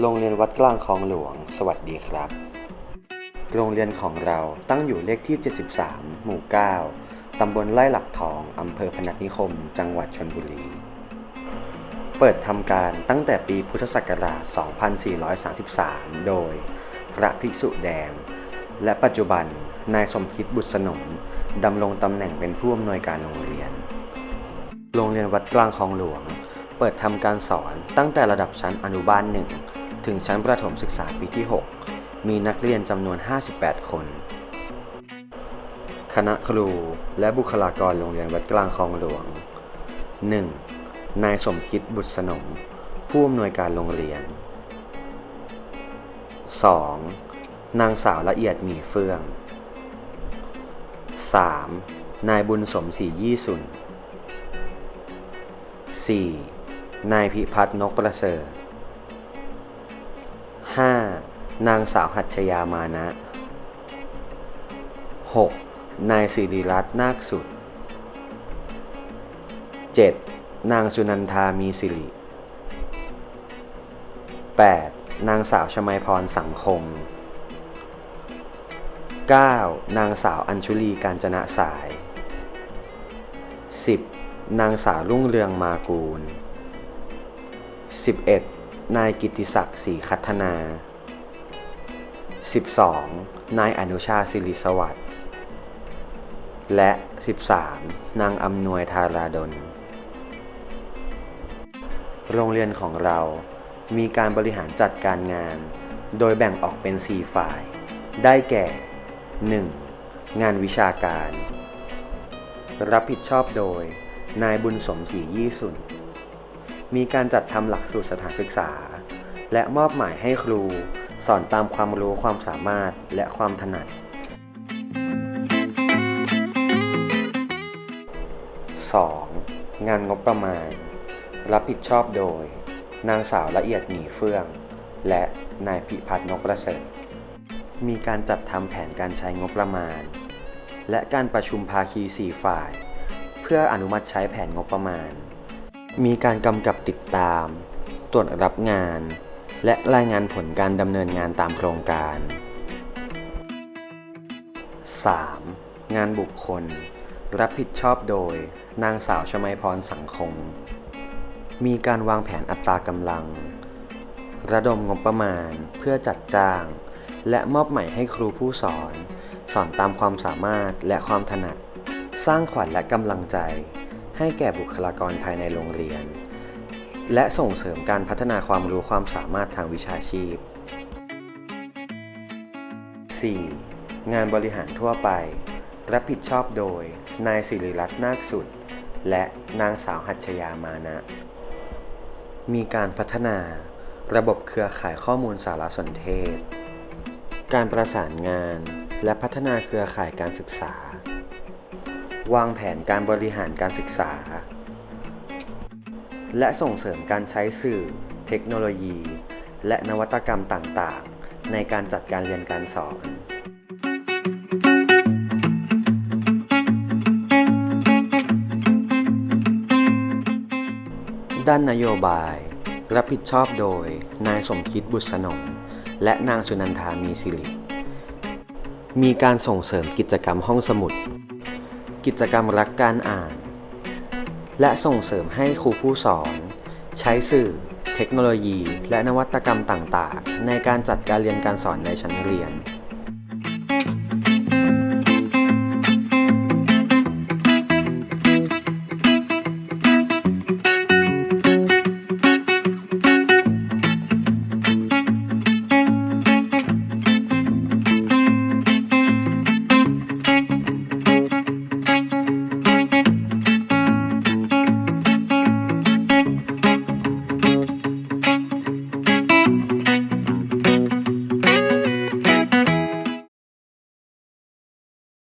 โรงเรียนวัดกลางคลองหลวง สวัสดีครับ โรงเรียนของเราตั้งอยู่เลขที่ 73 หมู่ 9 ตำบลไร่หลักทอง อำเภอพนัสนิคม จังหวัดชลบุรี เปิดทำการตั้งแต่ปีพุทธศักราช 2433 โดย พระภิกษุแดง และปัจจุบันนายสมคิดบุตรสนมดำรงตำแหน่งเป็นผู้อำนวยการโรงเรียน โรงเรียนวัดกลางคลองหลวง เปิดทำการสอนตั้งแต่ระดับชั้นอนุบาลหนึ่ง ถึงชั้นประถมศึกษาปีที่ 6 มีนักเรียนจำนวน 58 คน คณะครูและบุคลากรโรงเรียนวัดกลางคลองหลวง 1. นายสมคิดบุตรสนม ผู้อำนวยการโรงเรียน 2. นางสาวละเอียดหมีเฟื่อง 3. นายบุญสมศรียี่สุน 4. นายพิพัฒน์นกประเสริฐ 5. นางสาวหัตชยามานะ 6. นายสิริรัตน์นาคสุด 7. นางสุนันทามีสิริ 8. นางสาวชมัยพรสังคม 9. นางสาวอัญชุลีการจนะสาย 10. นางสาวรุ่งเรืองมากูล 11. นายกิติศักดิ์ศรีคัฒนา 12. นายอนุชาสิริสวัสดิ์และ 13. นางอำนวยธาราดล โรงเรียนของเรามีการบริหารจัดการงาน โดยแบ่งออกเป็น 4 ฝ่าย ได้แก่ 1. งานวิชาการ รับผิดชอบโดย นายบุญสมศรียี่สุน มีการจัดทำหลักสูตรสถานศึกษา และมอบหมายให้ครู สอนตามความรู้ความสามารถและความถนัด 2. งานงบประมาณ รับผิดชอบโดย นางสาวละเอียดหมีเฟื่อง และนายพิพัฒน์นกประเสริฐ มีการจัดทำแผนการใช้งบประมาณ และการประชุมภาคี 4 ฝ่าย เพื่ออนุมัติใช้แผนงบประมาณ มีการกำกับติดตาม ตรวจรับงาน และรายงานผลการดำเนินงานตามโครงการ 3. งานบุคคล รับผิดชอบโดย นางสาวชมัยพรสังคม มีการวางแผนอัตรากำลัง ระดมงบประมาณเพื่อจัดจ้าง และมอบหมายให้ครูผู้สอน สอนตามความสามารถและความถนัด สร้างขวัญและกำลังใจ ให้แก่บุคลากรภายในโรงเรียน และส่งเสริมการพัฒนาความรู้ความสามารถทางวิชาชีพ 4. งานบริหารทั่วไป รับผิดชอบโดย นายสิริรัตน์นาคสุด และนางสาวหัชยามานะ มีการพัฒนาระบบเครือข่ายข้อมูลสารสนเทศ การประสานงาน และพัฒนาเครือข่ายการศึกษา วางแผนการบริหารการศึกษา และส่งเสริมการใช้สื่อ เทคโนโลยี และนวัตกรรมต่างๆ ในการจัดการเรียนการสอนด้านนโยบาย รับผิดชอบโดย นายสมคิดบุตรสนมและนางสุนันทามีสิริ มีการส่งเสริมกิจกรรมห้องสมุด กิจกรรมรักการอ่าน และส่งเสริมให้ครูผู้สอน ใช้สื่อ เทคโนโลยี และนวัตกรรมต่างๆ ในการจัดการเรียนการสอนในชั้นเรียน